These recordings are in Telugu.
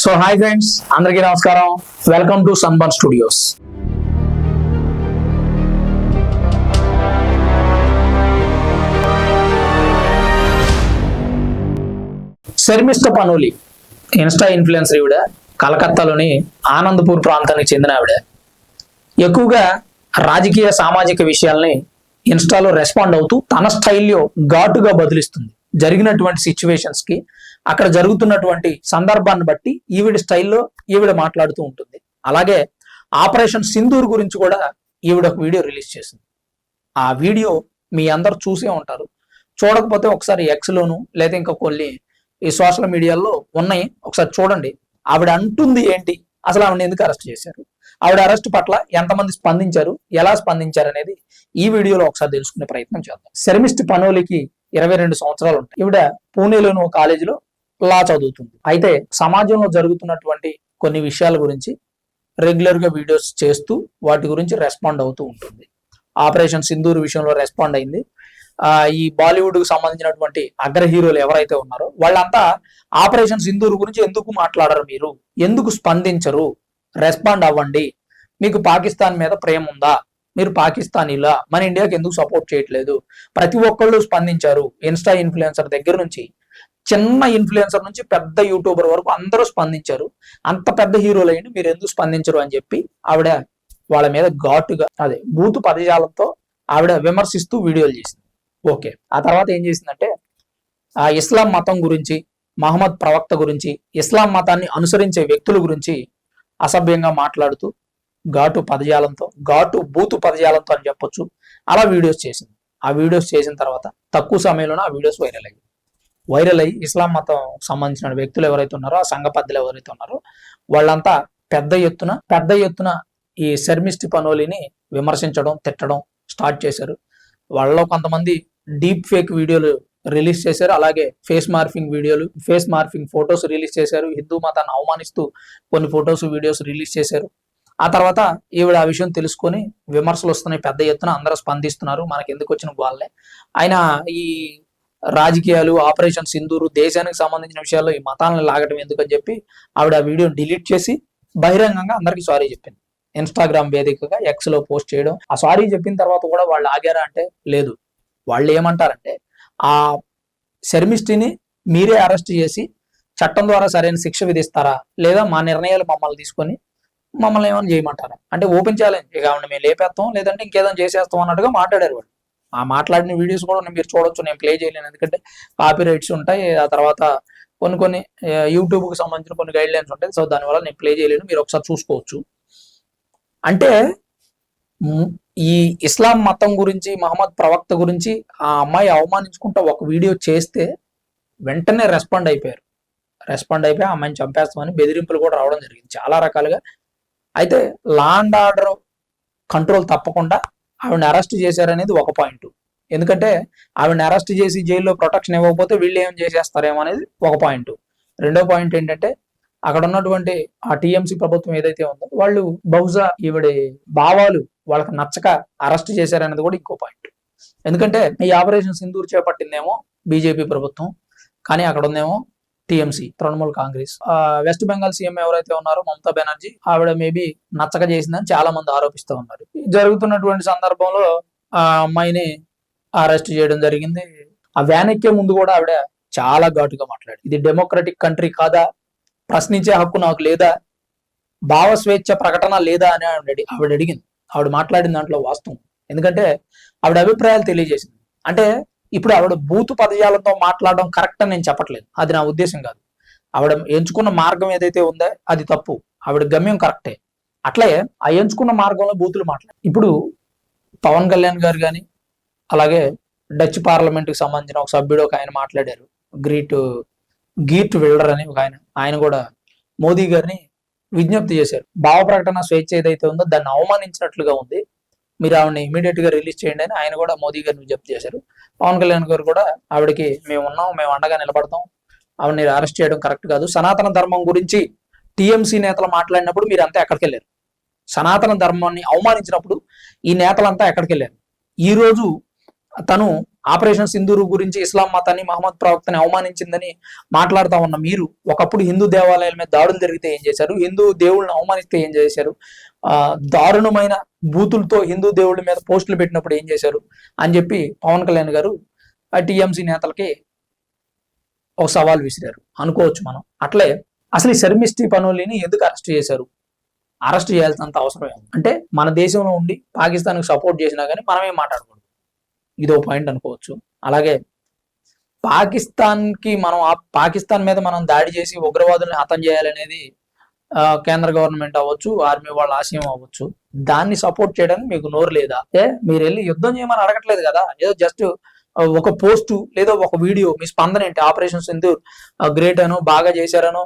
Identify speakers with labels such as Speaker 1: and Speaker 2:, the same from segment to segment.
Speaker 1: సో హాయ్ ఫ్రెండ్స్ అందరికీ నమస్కారం. Welcome to Sunburn Studios Sharmishta Panoli insta influencer ఈవిడ కలకత్తాలోని ఆనందపూర్ ప్రాంతానికి చెందిన ఆవిడ. ఎక్కువగా రాజకీయ సామాజిక విషయాల్ని ఇన్స్టాలో రెస్పాండ్ అవుతూ తన స్టైల్లో ఘాటుగా బదిలిస్తుంది. జరిగినటువంటి సిచ్యువేషన్స్కి అక్కడ జరుగుతున్నటువంటి సందర్భాన్ని బట్టి ఈవిడ స్టైల్లో ఈవిడ మాట్లాడుతూ ఉంటుంది. అలాగే ఆపరేషన్ సింధూర్ గురించి కూడా ఈవిడ ఒక వీడియో రిలీజ్ చేసింది. ఆ వీడియో మీ అందరు చూసే ఉంటారు. చూడకపోతే ఒకసారి ఎక్స్లోను లేదా ఇంకా కొన్ని ఈ సోషల్ మీడియాలో ఉన్నాయి. ఒకసారి చూడండి. ఆవిడ అంటుంది ఏంటి? అసలు ఆవిడ ఎందుకు అరెస్ట్ చేశారు? ఆవిడ అరెస్ట్ పట్ల ఎంతమంది స్పందించారు? ఎలా స్పందించారు అనేది ఈ వీడియోలో ఒకసారి తెలుసుకునే ప్రయత్నం చేద్దాం. శర్మిస్ట్ పనోలికి ఇరవై రెండు సంవత్సరాలు ఉంటాయి. ఈవిడ పూణేలోని ఒక కాలేజీలో లా చదువుతుంది. అయితే సమాజంలో జరుగుతున్నటువంటి కొన్ని విషయాల గురించి రెగ్యులర్గా వీడియోస్ చేస్తూ వాటి గురించి రెస్పాండ్ అవుతూ ఉంటుంది. ఆపరేషన్ సింధూర్ విషయంలో రెస్పాండ్ అయింది. ఆ ఈ బాలీవుడ్కు సంబంధించినటువంటి అగ్ర హీరోలు ఎవరైతే ఉన్నారో వాళ్ళంతా ఆపరేషన్ సింధూర్ గురించి ఎందుకు మాట్లాడరు మీరు? ఎందుకు స్పందించరు? రెస్పాండ్ అవ్వండి. మీకు పాకిస్తాన్ మీద ప్రేమ ఉందా? మీరు పాకిస్తానీలా? మన ఇండియాకి ఎందుకు సపోర్ట్ చేయట్లేదు? ప్రతి ఒక్కళ్ళు స్పందించారు. ఇన్స్టా ఇన్ఫ్లుయెన్సర్ దగ్గర నుంచి చిన్న ఇన్ఫ్లుయెన్సర్ నుంచి పెద్ద యూట్యూబర్ వరకు అందరూ స్పందించారు. అంత పెద్ద హీరోలు అయ్యండి మీరు ఎందుకు స్పందించరు అని చెప్పి ఆవిడ వాళ్ళ మీద ఘాటుగా అదే బూతు పదజాలంతో ఆవిడ విమర్శిస్తూ వీడియోలు చేసింది. ఓకే. ఆ తర్వాత ఏం చేసిందంటే ఆ ఇస్లాం మతం గురించి మహమ్మద్ ప్రవక్త గురించి ఇస్లాం మతాన్ని అనుసరించే వ్యక్తుల గురించి అసభ్యంగా మాట్లాడుతూ ఘాటు పదజాలంతో ఘాటు బూతు పదజాలంతో అని చెప్పొచ్చు. అలా వీడియోస్ చేసింది. ఆ వీడియోస్ చేసిన తర్వాత తక్కువ సమయంలోనే ఆ వీడియోస్ వైరల్ అయ్యాయి. వైరల్ అయ్యి ఇస్లాం మతం సంబంధించిన వ్యక్తులు ఎవరైతే ఉన్నారో ఆ సంఘ పెద్దలు ఎవరైతే ఉన్నారో వాళ్ళంతా పెద్ద ఎత్తున పెద్ద ఎత్తున ఈ శర్మిష్టి పనోలిని విమర్శించడం తిట్టడం స్టార్ట్ చేశారు. వాళ్ళలో కొంతమంది డీప్ ఫేక్ వీడియోలు రిలీజ్ చేశారు. అలాగే ఫేస్ మార్ఫింగ్ వీడియోలు ఫేస్ మార్ఫింగ్ ఫొటోస్ రిలీజ్ చేశారు. హిందూ మతాన్ని అవమానిస్తూ కొన్ని ఫొటోస్ వీడియోస్ రిలీజ్ చేశారు. ఆ తర్వాత ఈవిడ ఆ విషయం తెలుసుకొని విమర్శలు వస్తున్నాయి. పెద్ద ఎత్తున అందరూ స్పందిస్తున్నారు. మనకి ఎందుకు వచ్చిన వాళ్ళే? ఆయన ఈ రాజకీయాలు ఆపరేషన్ సింధూరు దేశానికి సంబంధించిన విషయాల్లో ఈ మతాలను లాగటం ఎందుకని చెప్పి ఆవిడ ఆ వీడియోని డిలీట్ చేసి బహిరంగంగా అందరికి సారీ చెప్పింది. ఇన్స్టాగ్రామ్ వేదికగా ఎక్స్లో పోస్ట్ చేయడం. ఆ సారీ చెప్పిన తర్వాత కూడా వాళ్ళు ఆగారా అంటే లేదు. వాళ్ళు ఏమంటారంటే ఆ శర్మిష్టిని మీరే అరెస్ట్ చేసి చట్టం ద్వారా సరైన శిక్ష విధిస్తారా? లేదా మా నిర్ణయాలు మమ్మల్ని తీసుకొని మమ్మల్ని ఏమైనా చేయమంటారా? అంటే ఓపెన్ ఛాలెంజ్. ఇక ఆవిడ మేము లేపేస్తాం లేదంటే ఇంకేదైనా చేసేస్తాం అన్నట్టుగా మాట్లాడారు వాళ్ళు. ఆ మాట్లాడిన వీడియోస్ కూడా మీరు చూడొచ్చు నేను ప్లే చేయలేను. ఎందుకంటే కాపీ రైట్స్ ఉంటాయి ఆ తర్వాత కొన్ని కొన్ని యూట్యూబ్కి సంబంధించిన కొన్ని గైడ్ లైన్స్ ఉంటాయి. సో దానివల్ల నేను ప్లే చేయలేను. మీరు ఒకసారి చూసుకోవచ్చు. అంటే ఈ ఇస్లాం మతం గురించి మహమ్మద్ ప్రవక్త గురించి ఆ అమ్మాయి అవమానించుకుంటూ ఒక వీడియో చేస్తే వెంటనే రెస్పాండ్ అయిపోయారు. రెస్పాండ్ అయిపోయి ఆ అమ్మాయిని చంపేస్తామని బెదిరింపులు కూడా రావడం జరిగింది. చాలా రకాలుగా. అయితే లా అండ్ ఆర్డర్ కంట్రోల్ తప్పకుండా ఆవిడని అరెస్ట్ చేశారనేది ఒక పాయింట్. ఎందుకంటే ఆవిడని అరెస్ట్ చేసి జైల్లో ప్రొటెక్షన్ ఇవ్వకపోతే వీళ్ళు ఏం చేసేస్తారేమో అనేది ఒక పాయింట్. రెండో పాయింట్ ఏంటంటే అక్కడ ఉన్నటువంటి ఆ టీఎంసీ ప్రభుత్వం ఏదైతే ఉందో వాళ్ళు బహుశా ఈవిడ భావాలు వాళ్ళకి నచ్చక అరెస్ట్ చేశారనేది కూడా ఇంకో పాయింట్. ఎందుకంటే ఈ ఆపరేషన్ సింధూర్ చేపట్టిందేమో బీజేపీ ప్రభుత్వం కానీ అక్కడ ఉందేమో టీఎంసీ తృణమూల్ కాంగ్రెస్. ఆ వెస్ట్ బెంగాల్ సీఎం ఎవరైతే ఉన్నారో మమతా బెనర్జీ ఆవిడ మేబీ నచ్చక చేసిందని చాలా మంది ఆరోపిస్తూ ఉన్నారు. జరుగుతున్నటువంటి సందర్భంలో ఆ అమ్మాయిని అరెస్ట్ చేయడం జరిగింది. ఆ వ్యాన్ ఎక్కే ముందు కూడా ఆవిడ చాలా ఘాటుగా మాట్లాడి ఇది డెమోక్రటిక్ కంట్రీ కాదా? ప్రశ్నించే హక్కు నాకు లేదా? భావ స్వేచ్ఛ ప్రకటన లేదా అని ఆవిడ ఆవిడ అడిగింది. ఆవిడ మాట్లాడిన దాంట్లో వాస్తవం. ఎందుకంటే ఆవిడ అభిప్రాయాలు తెలియజేసింది. అంటే ఇప్పుడు ఆవిడ బూతు పదజాలంతో మాట్లాడడం కరెక్ట్ అని నేను చెప్పట్లేదు. అది నా ఉద్దేశం కాదు. ఆవిడ ఎంచుకున్న మార్గం ఏదైతే ఉందో అది తప్పు. ఆవిడ గమ్యం కరెక్టే. అట్లే ఆ ఎంచుకున్న మార్గంలో బూతులు మాట్లాడు. ఇప్పుడు పవన్ కళ్యాణ్ గారు కానీ అలాగే డచ్ పార్లమెంట్కి సంబంధించిన ఒక సభ్యుడు ఒక ఆయన మాట్లాడారు. గ్రీట్ గీట్ విల్డర్ అని ఒక ఆయన. ఆయన కూడా మోదీ గారిని విజ్ఞప్తి చేశారు. భావ ప్రకటన స్వేచ్ఛ ఏదైతే ఉందో దాన్ని అవమానించినట్లుగా ఉంది. మీరు ఆవిడని ఇమీడియట్గా రిలీజ్ చేయండి అని ఆయన కూడా మోదీ గారిని విజ్ఞప్తి చేశారు. పవన్ కళ్యాణ్ గారు కూడా ఆవిడకి మేము ఉన్నాం మేము అండగా నిలబడతాం. ఆవిడని అరెస్ట్ చేయడం కరెక్ట్ కాదు. సనాతన ధర్మం గురించి టిఎంసీ నేతలు మాట్లాడినప్పుడు మీరు అంతా ఎక్కడికి వెళ్ళారు సనాతన ధర్మాన్ని అవమానించినప్పుడు ఈ నేతలంతా ఎక్కడికి వెళ్ళారు ఈ రోజు తను ఆపరేషన్ సింధూరు గురించి ఇస్లాం మతాన్ని మహమ్మద్ ప్రవక్తని అవమానించిందని మాట్లాడుతా ఉన్న మీరు ఒకప్పుడు హిందూ దేవాలయాల మీద దాడులు జరిగితే ఏం చేశారు? హిందూ దేవుళ్ళని అవమానిస్తే ఏం చేశారు? ఆ దారుణమైన బూతులతో హిందూ దేవుళ్ళ మీద పోస్టులు పెట్టినప్పుడు ఏం చేశారు? అని చెప్పి పవన్ కళ్యాణ్ గారు ఆ టీఎంసీ నేతలకి ఒక సవాల్ విసిరారు. అనుకోవచ్చు మనం. అట్లే అసలు ఈ శర్మిష్టి పనులని ఎందుకు అరెస్ట్ చేశారు? అరెస్ట్ చేయాల్సినంత అవసరం అంటే మన దేశంలో ఉండి పాకిస్తాన్కి సపోర్ట్ చేసినా కానీ మనమే మాట్లాడకూడదు. ఇదో పాయింట్ అనుకోవచ్చు. అలాగే పాకిస్తాన్కి మనం ఆ పాకిస్తాన్ మీద మనం దాడి చేసి ఉగ్రవాదుల్ని హతం చేయాలనేది కేంద్ర గవర్నమెంట్ అవ్వచ్చు ఆర్మీ వాళ్ళ ఆశయం అవ్వచ్చు. దాన్ని సపోర్ట్ చేయడానికి మీకు నోరు లేదా? ఏ మీరు వెళ్ళి యుద్ధం చేయమని అడగట్లేదు కదా? ఏదో జస్ట్ ఒక పోస్టు లేదా ఒక వీడియో మీ స్పందన ఏంటి? ఆపరేషన్ సింధూర్ గ్రేట్ అనో బాగా చేశారనో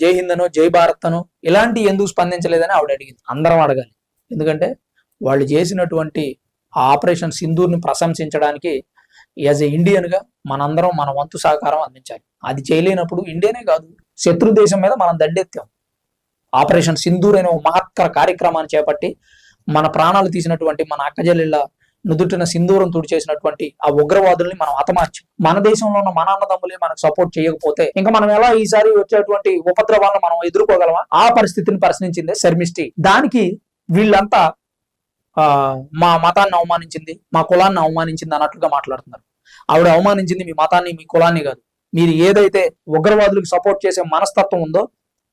Speaker 1: జై హింద్ అనో జై భారత్ అనో ఇలాంటి ఎందుకు స్పందించలేదని ఆవిడ అడిగింది. అందరం అడగాలి. ఎందుకంటే వాళ్ళు చేసినటువంటి ఆపరేషన్ సింధూర్ని ప్రశంసించడానికి యాజ్ ఎ ఇండియన్గా మనందరం మన వంతు సహకారం అందించాలి. అది చేయలేనప్పుడు ఇండియనే కాదు శత్రు దేశం మీద మనం దండెత్తాం. ఆపరేషన్ సింధూర్ అనే ఒక మహత్తర కార్యక్రమాన్ని చేపట్టి మన ప్రాణాలు తీసినటువంటి మన అక్కజల్లిళ్ళ నుదుటిన సింధూరం తుడిచేసినటువంటి ఆ ఉగ్రవాదుల్ని మనం హతమార్చాం మన దేశంలో ఉన్న మన అన్నదమ్ములే మనకు సపోర్ట్ చేయకపోతే ఇంకా మనం ఎలా ఈసారి వచ్చేటువంటి ఉపద్రవాలను మనం ఎదుర్కోగలమా? ఆ పరిస్థితిని ప్రశ్నించిందే శర్మిష్టి దానికి వీళ్ళంతా ఆ మా మతాన్ని అవమానించింది మా కులాన్ని అవమానించింది అన్నట్లుగా మాట్లాడుతున్నారు. ఆవిడ అవమానించింది మీ మతాన్ని మీ కులాన్ని కాదు. మీరు ఏదైతే ఉగ్రవాదులకు సపోర్ట్ చేసే మనస్తత్వం ఉందో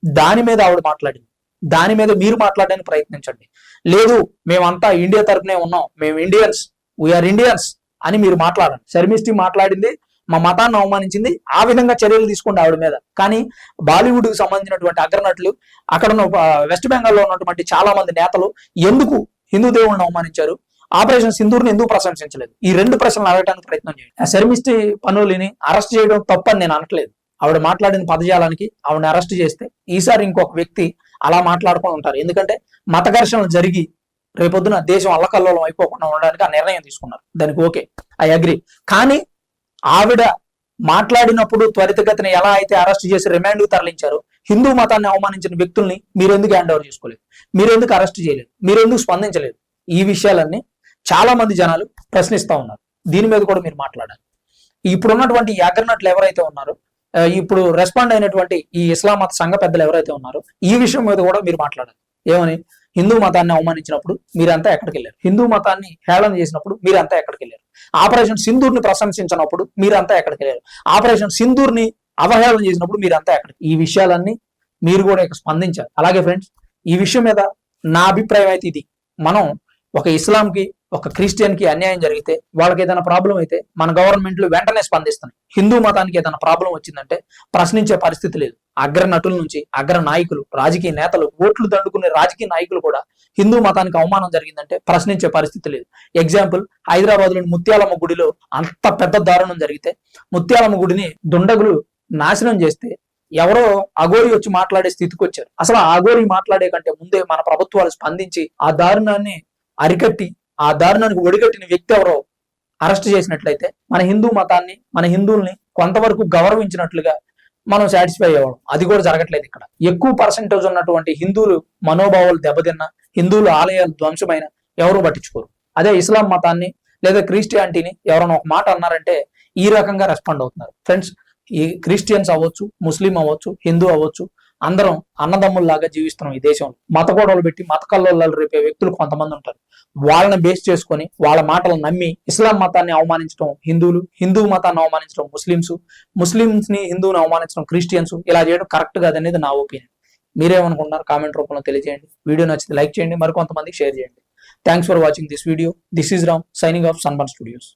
Speaker 1: దాని మీద ఆవిడ మాట్లాడింది. దాని మీద మీరు మాట్లాడడానికి ప్రయత్నించండి. లేదు మేమంతా ఇండియా తరఫునే ఉన్నాం. మేము ఇండియన్స్ వీఆర్ ఇండియన్స్ అని మీరు మాట్లాడండి. శర్మిష్టి మాట్లాడింది మా మతాన్ని అవమానించింది ఆ విధంగా చర్యలు తీసుకోండి ఆవిడ మీద. కానీ బాలీవుడ్కి సంబంధించినటువంటి అగ్రనటులు అక్కడ ఉన్న వెస్ట్ బెంగాల్లో ఉన్నటువంటి చాలా మంది నేతలు ఎందుకు హిందూ దేవుళ్ళని అవమానించారు? ఆపరేషన్ సింధూర్ని ఎందుకు ప్రశంసించలేదు? ఈ రెండు ప్రశ్నలు అడగడానికి ప్రయత్నం చేయండి. ఆ శర్మిష్టి పనులని అరెస్ట్ చేయడం తప్పని నేను అనట్లేదు. ఆవిడ మాట్లాడిన పదజాలానికి ఆవిడని అరెస్ట్ చేస్తే ఈసారి ఇంకొక వ్యక్తి అలా మాట్లాడుకొని ఉంటారు. ఎందుకంటే మత ఘర్షణలు జరిగి రేపొద్దున దేశం అల్లకల్లోలం అయిపోకుండా ఉండడానికి ఆ నిర్ణయం తీసుకున్నారు. దానికి ఓకే ఐ అగ్రి. కానీ ఆవిడ మాట్లాడినప్పుడు త్వరితగతిన ఎలా అయితే అరెస్ట్ చేసి రిమాండ్ తరలించారో హిందూ మతాన్ని అవమానించిన వ్యక్తుల్ని మీరెందుకు హ్యాండ్ ఓవర్ చేసుకోలేదు? మీరెందుకు అరెస్ట్ చేయలేదు? మీరెందుకు స్పందించలేదు? ఈ విషయాలన్నీ చాలా మంది జనాలు ప్రశ్నిస్తా ఉన్నారు. దీని మీద కూడా మీరు మాట్లాడాలి. ఇప్పుడు ఉన్నటువంటి ఈ ఎవరైతే ఉన్నారో ఇప్పుడు రెస్పాండ్ అయినటువంటి ఈ ఇస్లాం మత సంఘ పెద్దలు ఎవరైతే ఉన్నారో ఈ విషయం మీద కూడా మీరు మాట్లాడాలి. ఏమని? హిందూ మతాన్ని అవమానించినప్పుడు మీరంతా ఎక్కడికి వెళ్ళారు? హిందూ మతాన్ని హేళన చేసినప్పుడు మీరంతా ఎక్కడికి వెళ్ళారు? ఆపరేషన్ సింధూర్ని ప్రశంసించినప్పుడు మీరంతా ఎక్కడికి వెళ్ళారు? ఆపరేషన్ సింధూర్ని అవహేళన చేసినప్పుడు మీరంతా ఎక్కడికి ఈ విషయాలన్నీ మీరు కూడా ఇక స్పందించారు అలాగే ఫ్రెండ్స్ ఈ విషయం మీద నా అభిప్రాయం అయితే ఇది. మనం ఒక ఇస్లాంకి ఒక క్రిస్టియన్కి అన్యాయం జరిగితే వాళ్ళకి ఏదైనా ప్రాబ్లం అయితే మన గవర్నమెంట్లు వెంటనే స్పందిస్తున్నాయి. హిందూ మతానికి ఏదైనా ప్రాబ్లం వచ్చిందంటే ప్రశ్నించే పరిస్థితి లేదు. అగ్ర నటుల నుంచి అగ్ర నాయకులు రాజకీయ నేతలు ఓట్లు దండుకునే రాజకీయ నాయకులు కూడా హిందూ మతానికి అవమానం జరిగిందంటే ప్రశ్నించే పరిస్థితి లేదు. ఎగ్జాంపుల్ హైదరాబాద్లోని ముత్యాలమ్మ గుడిలో అంత పెద్ద దారుణం జరిగితే ముత్యాలమ్మ గుడిని దుండగులు నాశనం చేస్తే ఎవరో అఘోరి వచ్చి మాట్లాడే స్థితికి వచ్చారు. అసలు ఆ మాట్లాడే కంటే ముందే మన ప్రభుత్వాలు స్పందించి ఆ దారుణాన్ని అరికట్టి ఆ దారుణానికి ఒడిగట్టిన వ్యక్తి ఎవరో అరెస్ట్ చేసినట్లయితే మన హిందూ మతాన్ని మన హిందువుల్ని కొంతవరకు గౌరవించినట్లుగా మనం సాటిస్ఫై అవ్వడం అది కూడా జరగట్లేదు ఇక్కడ. ఎక్కువ పర్సెంటేజ్ ఉన్నటువంటి హిందువులు మనోభావాలు దెబ్బతిన్న హిందువుల ఆలయాలు ధ్వంసమైన ఎవరు పట్టించుకోరు. అదే ఇస్లాం మతాన్ని లేదా క్రిస్టియానిటీని ఎవరైనా ఒక మాట అన్నారంటే ఈ రకంగా రెస్పాండ్ అవుతున్నారు. ఫ్రెండ్స్ ఈ క్రిస్టియన్స్ అవ్వచ్చు ముస్లిం అవ్వచ్చు హిందూ అవ్వచ్చు అందరం అన్నదమ్ముల్లాగా జీవిస్తున్నాం ఈ దేశంలో. మత గొడవలు పెట్టి మత కల్లోలాలు రేపే వ్యక్తులు కొంతమంది ఉంటారు. వాళ్ళని బేస్ చేసుకొని వాళ్ళ మాటలు నమ్మి ఇస్లాం మతాన్ని అవమానించడం హిందువులు హిందూ మతాన్ని అవమానించడం ముస్లింస్ ముస్లింస్ని హిందువుని అవమానించడం క్రిస్టియన్స్ ఇలా చేయడం కరెక్ట్ కాదనేది నా ఒపీనియన్ మీరేమనుకుంటున్నారు? కామెంట్ రూపంలో తెలియజేయండి. వీడియో నచ్చితే లైక్ చేయండి. మరికొంతమందికి షేర్ చేయండి. Thanks for watching this video this is Ram signing off Sunburn Studios